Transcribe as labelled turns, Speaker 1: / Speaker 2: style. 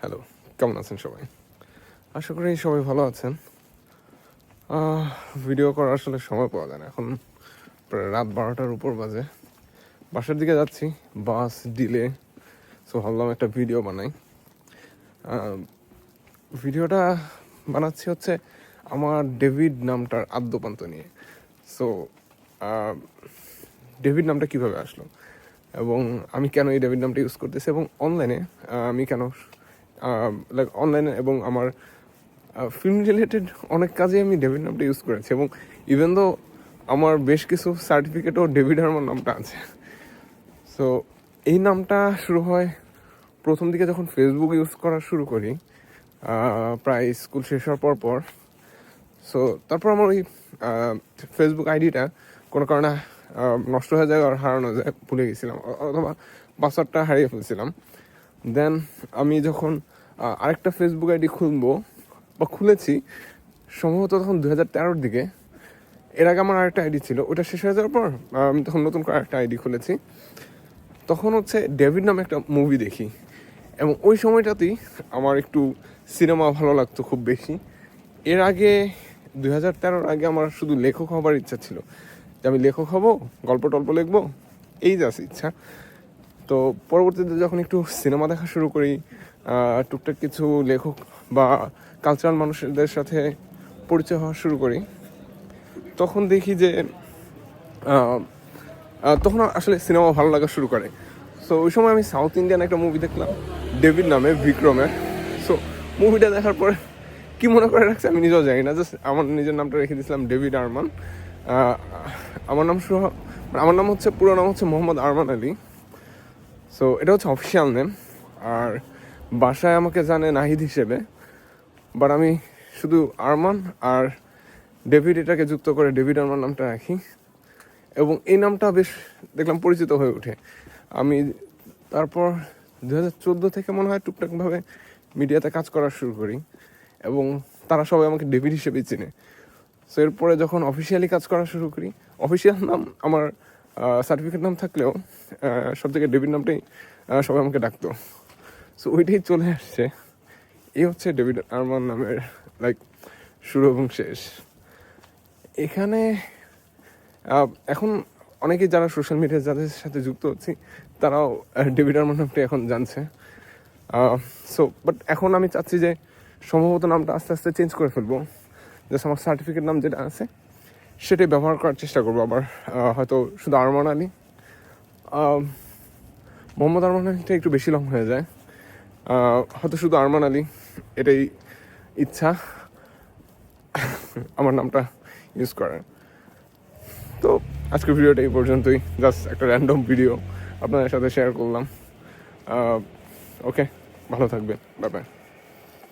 Speaker 1: Hello, কেমন আছেন সবাই? আশা করি সবাই ভালো আছেন। ভিডিও করার আসলে সময় পাওয়া যায় না। এখন প্রায় রাত বারোটার উপর বাজে। বাসার দিকে যাচ্ছি, বাস, ডিলে। সো ভাবলাম একটা ভিডিও বানাই। ভিডিওটা বানাচ্ছি হচ্ছে আমার ডেভিড নামটার আদ্যপান্ত নিয়ে। সো ডেভিড নামটা কীভাবে আসলো? এবং আমি কেন এই ডেভিড নামটা ইউজ করতেছি? এবং অনলাইনে আমি কেন লাইক অনলাইনে এবং আমার ফিল্ম রিলেটেড অনেক কাজে আমি ডেভিড নামটা ইউজ করেছি এবং ইভেন দো আমার বেশ কিছু সার্টিফিকেটও ডেভিড হারমান নামটা আছে। সো এই নামটা শুরু হয় প্রথম দিকে যখন ফেসবুক ইউজ করা শুরু করি প্রায় স্কুল শেষ হওয়ার পর পর। সো তারপর আমার ওই ফেসবুক আইডিটা কোনো কারণে নষ্ট হয়ে যায় আর হারানো যায়, ভুলে গেছিলাম অথবা পাসওয়ার্ডটা হারিয়ে ফেলছিলাম। দেন আমি যখন আরেকটা ফেসবুক আইডি খুলবো, বা খুলেছি। সম্ভবত তখন দু হাজার তেরোর দিকে। এর আগে আমার আরেকটা আইডি ছিল ওটা শেষ হয়ে যাওয়ার পর আমি তখন নতুন করে একটা আইডি খুলেছি। তখন হচ্ছে ডেভিড নামে একটা মুভি দেখি, এবং ওই সময়টাতেই আমার একটু সিনেমা ভালো লাগতো খুব বেশি। এর আগে, দুই হাজার তেরোর আগে আমার শুধু লেখক হবার ইচ্ছা ছিল। যে আমি লেখক হব, গল্প টল্প লিখব, এই জাস্ট ইচ্ছা। তো পরবর্তীতে যখন একটু সিনেমা দেখা শুরু করি টুকটাক কিছু লেখক বা কালচারাল মানুষদের সাথে পরিচয় হওয়া শুরু করি, তখন দেখি যে তখন আসলে সিনেমা ভালো লাগা শুরু করে। সো ওই সময় আমি সাউথ ইন্ডিয়ান একটা মুভি দেখলাম ডেভিড নামে বিক্রমের সো মুভিটা দেখার পরে কি মনে করে রাখছে আমি নিজেও জানি না জাস্ট আমার নিজের নামটা রেখে দিয়েছিলাম ডেভিড আরমান আমার নাম শুরু মানে আমার নাম হচ্ছে, পুরো নাম হচ্ছে মোহাম্মদ আরমান আলী। সো এটা হচ্ছে অফিসিয়াল নেম আর বাসায় আমাকে জানে নাহিদ হিসেবে বাট আমি শুধু আরমান আর ডেভিড এটাকে যুক্ত করে ডেভিড আরমান নামটা রাখি, এবং এই নামটা বেশ দেখলাম পরিচিত হয়ে ওঠে। আমি তারপর দু হাজার চোদ্দ থেকে মনে হয় টুকটাকভাবে মিডিয়াতে কাজ করা শুরু করি, এবং তারা সবাই আমাকে ডেভিড হিসেবেই চেনে। সো এরপরে যখন অফিসিয়ালি কাজ করা শুরু করি অফিসিয়াল নাম আমার সার্টিফিকেট নাম থাকলেও সব থেকে ডেভিড নামটাই সবাই আমাকে ডাকতো। সো ওইটাই চলে আসছে। এই হচ্ছে ডেভিড আরমান নামের লাইক শুরু এবং শেষ। এখানে এখন অনেকে যারা সোশ্যাল মিডিয়া যাদের সাথে যুক্ত হচ্ছি তারাও ডেভিড আরমান নামটি এখন জানছে। সো বাট এখন আমি চাচ্ছি যে, সম্ভবত নামটা আস্তে আস্তে চেঞ্জ করে ফেলব। জাস্ট আমার সার্টিফিকেট নাম যেটা আছে সেটাই ব্যবহার করার চেষ্টা করব আবার হয়তো শুধু আরমান আহ, মোহাম্মদ আরমান আলীটা একটু বেশি লং হয়ে যায়। হয়তো শুধু আরমান আলী এটাই ইচ্ছা আমার নামটা ইউজ করার। তো আজকের ভিডিওটা এই পর্যন্তই জাস্ট একটা র্যান্ডম ভিডিও আপনাদের সাথে শেয়ার করলাম। ওকে ভালো থাকবেন বাই